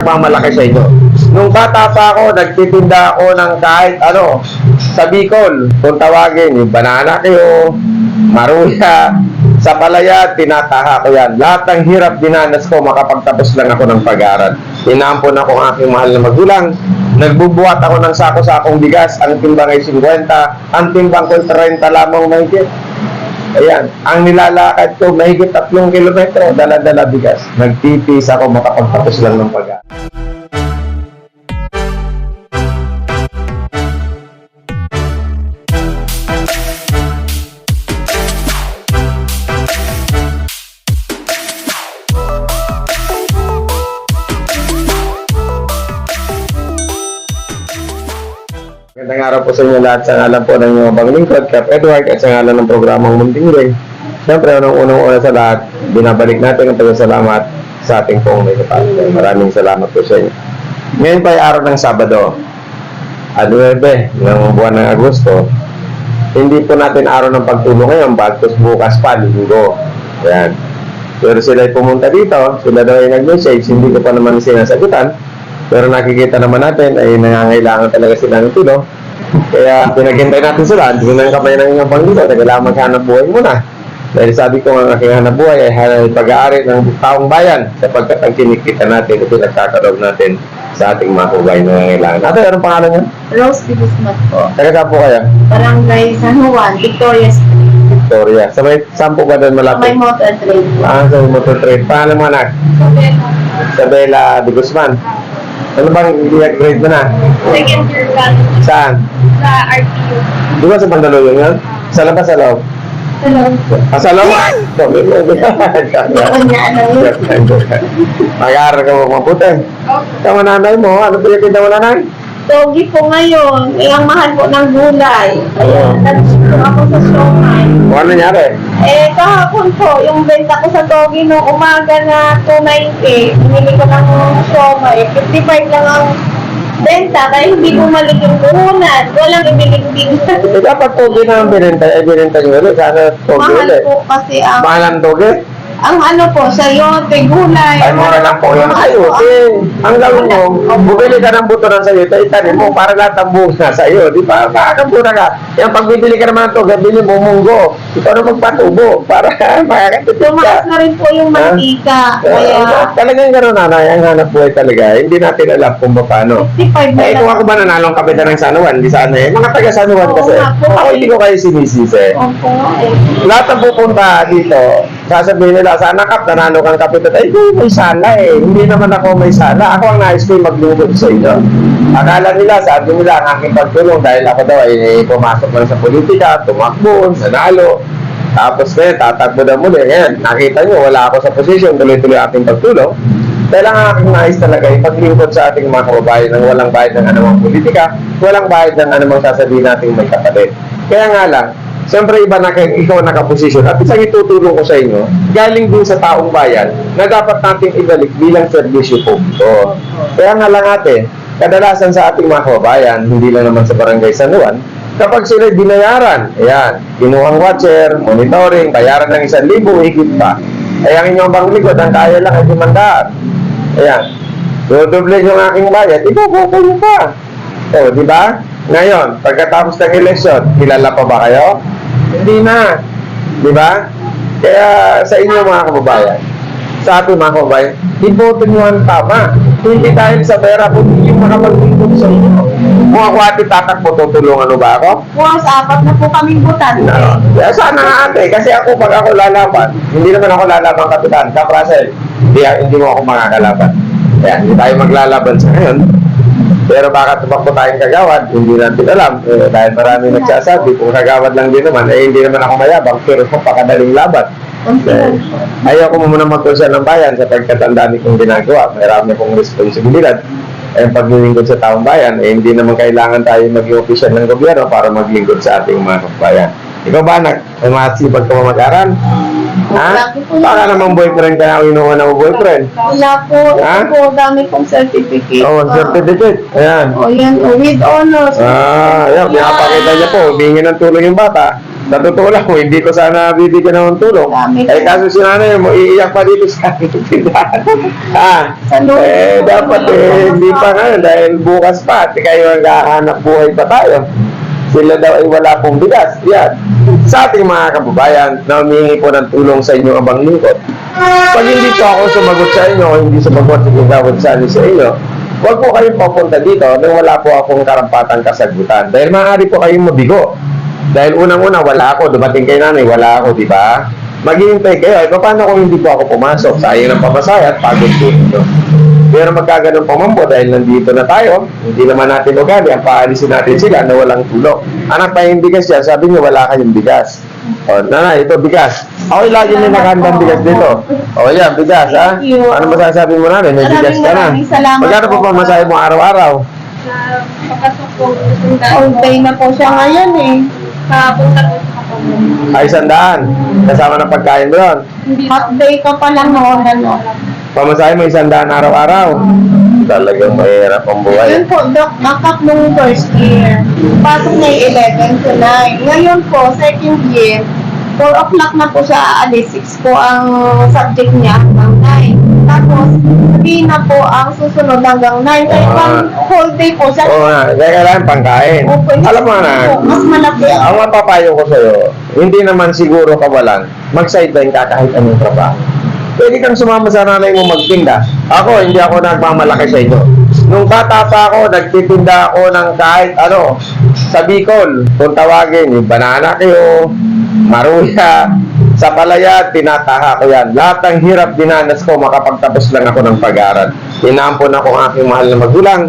Pamalaki sa inyo. Nung bata pa ako, nagtitinda ako ng kahit ano, sa Bicol, kung tawagin, yung banana kayo, maruya, sa palaya, tinataha ko yan. Lahat ng hirap dinanas ko, makapagtapos lang ako ng pag-aaral. Inampon ako ng aking mahal na magulang. Nagbubuhat ako ng sako-sakong bigas. Ang timbang ay 50. Ang timbang ko 30 lamang mahigit. Ayan, ang nilalakad ko, mahigit tatlong kilometro, dala-dala bigas. Nagtipis ako, makapagtapos lang ng pag Magandang araw po sa inyo lahat sa ngalan po ng inyong bang lingkod, Cap Edward, at sa ngalan ng programang Munting Ring. Siyempre, unang unang una sa lahat, binabalik natin ang pagkasalamat sa ating pong may kapatid. Maraming salamat po sa inyo. Ngayon pa ay araw ng Sabado, at 9 ng buwan ng Agosto. Hindi po natin araw ng pagtulong ngayon, bagtos bukas pa, linggo. Ayan. Pero sila ay pumunta dito, sila daw ay nag-message, hindi ko pa naman sinasagutan. Pero nakikita naman natin ay nangangailangan talaga sila ng tulong. Kaya pinaghintay natin sila, hindi na kamay ng inyong panggulo, kailangan maghanap buhay muna. Dahil sabi ko ang aking hanap buhay ay hanap pag-aari ng taong bayan sapagkat ang kinikita natin at pinagkakaroon natin sa ating mga kabayan na nangangailangan. Ate, anong pangalan niyo? Rose de Guzman po. Taga po kayo? Barangay San Juan, Victoria Street. Victoria. Sa may, saan po ba doon May malapit? motor trade. Ah, sa motor trade. Pangalan mo anak? Isabela de Guzman. Ano bang i-grade mo na? Second year ka Saan? sa RTU. Di ba sa Mandaluyong yun? Sa labas, sa loob? Hello. Ah, sa loob? Sabi mo. Mag-aaral ka mo mabuti. Tama nanay mo, ano pinagkinda mo nanay? Togi po ngayon. Eh, ang mahal po ng gulay. Ayan, nag-ship ako sa siomay. O ano nangyari? Eh, kahapon po, yung benta ko sa Togi nung umaga na 290, binili ko ng siomay. 55 lang ang benta, kaya hindi bumalik yung puhunan. Walang ibilig-big. Eh, dapat toge na ang binenta, eh, binenta nyo ulit. Sana toge Mahal ulit. po kasi ang Mahal ang toge? Ang ano po, sayote, gulay. Ay, mura lang po yun. Ay, okay. Ang gawin mo, bumili ka ng buto ng sayo, tayo itanin mo para lahat ang buhos na sa'yo. Di ba? Makakamura ka. Yan, pag bibili ka naman ng toge, bili mo munggo. Ikaw na magpatubo para makakatipid ka. Tumaas na rin po yung mantika. Kaya, Kaya, talagang gano'n nanay, ang hanap buhay talaga. Hindi natin alam kung paano. 55 na Eh, kung ako ba nanalong kapitan ng San Juan, di sana eh. Mga taga San Juan Oo kasi. Ako hindi ko kayo sinisisi. Opo, eh. Lahat ng pupunta dito, sasabihin nila, sana kap, nanalo kang kapitan. Ay, hindi, may sala eh. Hindi naman ako may sala. Ako ang nais ko yung maglungkot sa inyo. Akala nila, sabi nila, ang aking pagtulong dahil ako daw ay pumasok lang sa politika, tumakbo, nanalo. Tapos na yun, tatakbo na muli. Yan, nakita nyo, wala ako sa posisyon, tuloy-tuloy aking pagtulong. Dahil ang aking nais talaga ay paglingkod sa ating mga kababayan ng walang bayad ng anumang politika, walang bayad ng anumang sasabihin nating may kapatid. Kaya nga lang, siyempre iba na kayo, ikaw nakaposisyon at isang itutulong ko sa inyo, galing din sa taong bayan na dapat nating ibalik bilang serbisyo publiko. Kaya nga lang ate, kadalasan sa ating mga kababayan, hindi lang naman sa barangay San Juan, kapag sila binayaran, ayan, kinuhang watcher, monitoring, bayaran ng isang libo, higit pa. Ay ang inyong banglikod, ang kaya lang ay limandaan. Ayan. Dodoble yung aking bayad, iboboto nyo pa. O, di ba? Ngayon, pagkatapos ng eleksyon, kilala pa ba kayo? Hindi na. Di ba? Kaya sa inyo mga kababayan, sa ating mga kababayan, iboto nyo ang tama. Hindi dahil sa pera, kundi yung makapaglingkod sa inyo. Kung ako ate tatakbo, tutulungan mo ba ako? Once, apat na po kaming butante. No. Kaya sana nga ate, kasi ako pag ako lalaban, hindi naman ako lalaban kapitan, Kap Russell, hindi, hindi mo ako makakalaban. Kaya hindi tayo maglalaban sa ngayon. Pero baka tumakbo tayong kagawad, hindi natin alam. Eh, dahil marami nagsasabi, kung kagawad lang din naman, eh hindi naman ako mayabang, pero pakadaling laban. Eh, ayaw ko muna magkursa ng bayan sapagkat ang dami kong ginagawa. Marami kong responsibilidad. Eh, paglilingkod sa taong bayan, eh, hindi naman kailangan tayo maging opisyal ng gobyerno para maglingkod sa ating mga kabayan. Ikaw ba, anak? May masipag ka mag-aral? Ha? Po yan. namang boyfriend ka na inuha ng boyfriend. Wala po. Ha? Ito po, dami kong certificate. Oh, certificate. Ayan. O yan, o, with honors. Ah, ayan, pinapakita niya po, humingi ng tulong yung bata. Sa totoo lang, hindi ko sana bibigyan ng tulong. Dami Eh, kaso si nanay mo, iiyak pa dito sa tindahan. ah, eh, dapat eh, hindi pa nga, dahil bukas pa, at kayo ang kahanap buhay pa tayo. Sila daw ay wala pong bigas. Yan. Sa ating mga kababayan na po ng tulong sa inyong abang lingkod. Pag hindi po ako sumagot sa inyo, hindi sumagot si Gawad Sali sa inyo, huwag po kayong papunta dito nang wala po akong karampatang kasagutan. Dahil maaari po kayong mabigo. Dahil unang-una, wala ako. Dumating kay nanay, wala ako, di ba? Maghihintay kayo. Eh, paano kung hindi po ako pumasok? Sayang ng pamasaya at pagod po. Pero magkaganon pa man po dahil nandito na tayo, hindi naman natin ugali, ang paalisin natin sila na walang tulog. Anak pa yung bigas yan, sabi niyo wala kayong bigas. O, nanay, ito bigas. Ako lagi may nakandang bigas dito. O yan, bigas ha. Ano masasabi mo namin? May bigas ka na. Magkano po po. pa masahe mo araw-araw? Papasok po. Day na po siya ngayon eh. Kapunta po sa. Ay, sandaan. Kasama ng pagkain doon. Hot day ka pa lang noon, ano. Pamasahe mo isang daan araw-araw. Talagang mahirap ang buhay. Yun po, Doc, nakap nung first year. Pasok na yung 11 to 9. Ngayon po, second year, 4 o'clock na po siya aalis. 6 po ang subject niya hanggang 9. Tapos, sabihin na po ang susunod hanggang 9. Kaya Ah. one whole day po siya. Oo nga, kaya kailangan pangkain. Opo, Alam mo na, po, mas malaki ang ang mapapayo ko sa'yo, hindi naman siguro kawalan, mag-sideline ka kahit anong trabaho. Pwede kang sumama sa nanay mo magtinda. Ako, hindi ako nagmamalaki sa inyo. Nung bata pa ako, nagtitinda ako ng kahit ano, sa Bicol, kung tawagin, yung banana kayo, maruya, sa palaya, tinataha ko yan. Lahat ng hirap dinanas ko, makapagtapos lang ako ng pag-aaral. Inampon ako ang aking mahal na magulang.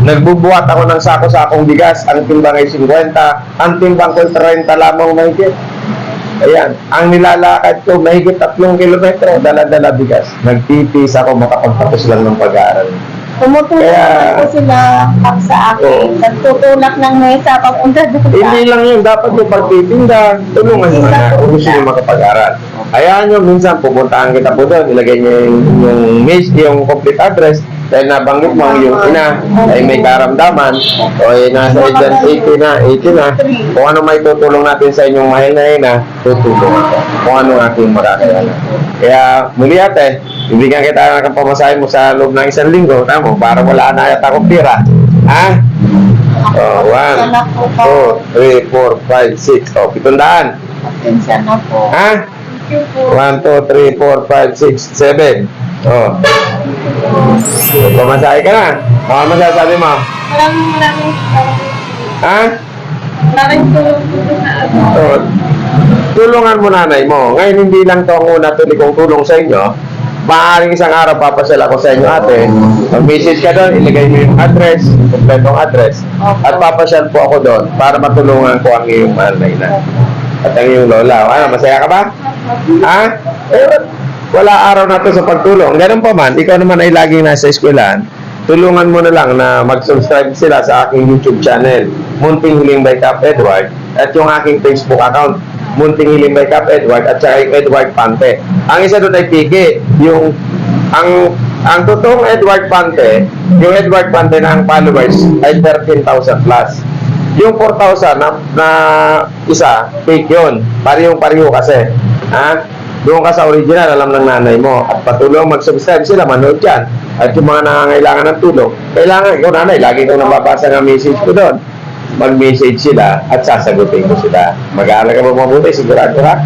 Nagbubuhat ako ng sako-sakong bigas. Ang timbang ay 50. Ang timbang ko 30 lamang. Ayan, ang nilalakad ko, mahigit tatlong kilometro, dala-dala bigas. Nagtitiis ako makapagtapos lang ng pag-aaral. Tumutulong Kaya- po sila kap sa Oo. akin. Nagtutulak ng mesa papunta doon sa Hindi lang yun, dapat yung pagtitinda, tulungan nyo na kung gusto nyo makapag-aral. Hayaan nyo, minsan pupuntahan kita po doon, ilagay nyo yung, yung, mail- yung complete address, dahil nabanggit mo yung ina ay may karamdaman o ay nasa edad 80 na, 80 na, kung ano may tutulong natin sa inyong mahal na ina, tutulong ako. Kung ano ang aking makakaya. Kaya muli ate, bibigyan kita ng pamasahe mo sa loob ng isang linggo, tamo, para wala na yata akong pira. Ha? Oh, one, two, three, four, five, six. Oh, pitundaan. Pasensya na po. Ha? One, two, three, four, five, six, seven. Oh. Pamasahe ka na. Baka masasabi mo. Maraming maraming salamat. Ha? Maraming tulong po sa. Oh. Tulungan mo nanay mo. Ngayon, hindi lang to ang una tuloy kong tulong sa inyo. Maaaring isang araw papasyal ako sa inyo ate. Mag-message ka doon, ilagay mo yung address, kompletong address. At papasyal po ako doon para matulungan ko ang iyong mahal na. At ang iyong lola. Ano, masaya ka ba? Ha? Eh, wala araw na to sa pagtulong. Ganun pa man, ikaw naman ay laging nasa eskwelahan. Tulungan mo na lang na mag-subscribe sila sa aking YouTube channel, Munting Hiling by Cap Edward, at yung aking Facebook account, Munting Hiling by Cap Edward, at saka yung Edward Pante. Ang isa doon ay Piki, yung ang ang totoong Edward Pante, yung Edward Pante na ang followers ay 13,000 plus. Yung 4,000 na, na isa, fake yun. Parehong pareho kasi. Ha? Doon ka sa original, alam ng nanay mo. At patulong mag-subscribe sila, manood yan. At yung mga nangangailangan ng tulong, kailangan, ikaw nanay, lagi kong nababasa ng message ko doon. Mag-message sila at sasagutin ko sila. Mag-aaral ka ba mabuti, sigurado ka?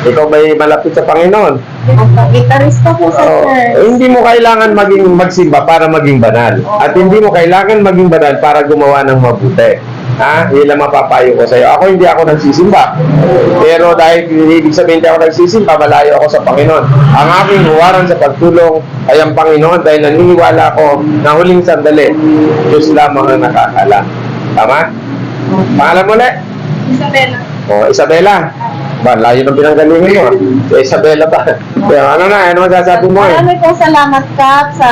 Ikaw may malapit sa Panginoon. Gitarista po sa church. Eh, hindi mo kailangan maging magsimba para maging banal. At hindi mo kailangan maging banal para gumawa ng mabuti. Ha? Yun lang mapapayo ko sa'yo. Ako hindi ako nagsisimba. Pero dahil ibig sabihin hindi ako nagsisimba, malayo ako sa Panginoon. Ang aking huwaran sa pagtulong ay ang Panginoon dahil naniniwala ko na huling sandali, Diyos lamang ang nakakala. Tama? Pangalan mo ulit? Isabella. O, Isabela. Ba, layo ng pinanggalingan mo. ah. Si Isabela ba? Pero ano na, ano masasabi mo eh? Marami pong salamat, Kap, sa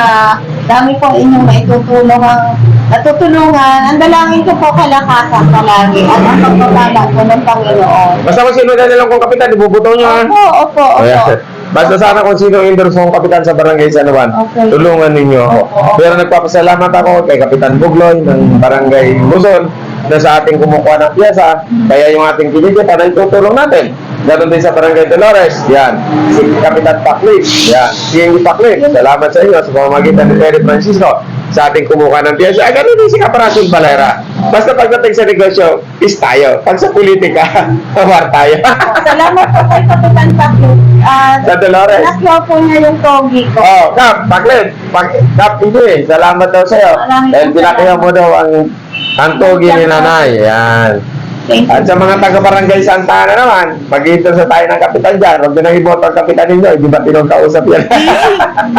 dami pong inyong maitutulong ang natutulungan. Ang dalangin ko po kalakasan palagi at ang pagpapala po ng Panginoon. Basta kung sino na lang kong kapitan, ibubuto nyo ha. Opo, opo, opo. yan. Basta sana kung sino endorse kong kapitan sa barangay San Juan, Okay. tulungan ninyo ako. Opo. Pero nagpapasalamat ako kay Kapitan Bugloy ng barangay Luzon na sa ating kumukuha ng piyasa. Kaya yung ating kinikita na itutulong natin. Ganon din sa Barangay Dolores. Yan. Si Kapitan Paklip. Yan. Si Henry Paklip. Salamat sa inyo sa pamamagitan ni Terry Francisco sa ating kumukuha ng piyasa. Ah, ganon din si Kaparasun Valera. Basta pagdating sa negosyo, is tayo. Pag sa politika, war tayo. Salamat po kay Kapitan Pakyo. Ah, sa Dolores. Nakyaw po niya yung togi ko. Oh, Kap, Paklip. Pag, Kap, hindi. Salamat daw sa'yo. Maraming Dahil pinakaya mo daw ang ang togi ni nanay. Yan. At sa mga taga-barangay Santa Ana naman, mag-iintay sa tayo ng kapitan dyan. Huwag na nang iboto ang kapitan ninyo. Hindi ba tinong-kausap yan?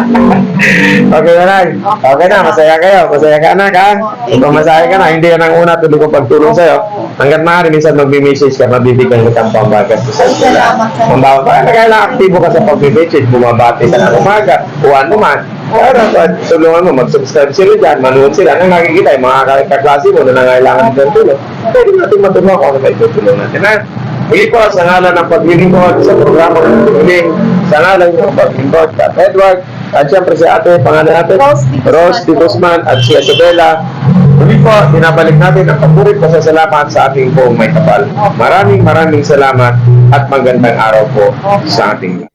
okay na lang. Okay na, masaya kayo. Masaya ka anak ha. Kung masaya ka na, hindi yan ang una tuloy ko pagtulong sa'yo. Hanggat maaari, minsan mag-message ka, mabibigyan kita ng pambagas sa eskwela. Salamat, sir. Pambawas pa, kailangan aktibo ka sa pag-message. Bumabati ka ng umaga, uwan mo man. Pero pag tulungan mo, mag-subscribe sila dyan, manood sila. Ang nakikita, yung mga kaklase mo na nangailangan ng tulong. Pwede natin matulungan kung ano may tutulong natin. Ha? Muli po, sa ngalan ng paglilingkod sa programa ng tuling, sa ngalan ng paglilingkod, Kat Edward, at siyempre si ate, pangalan natin, Rose Di Guzman. At si Isabella. Muli po, binabalik natin ang papurit pa sa salamat sa ating buong may kapal. Maraming maraming salamat at magandang araw po sa ating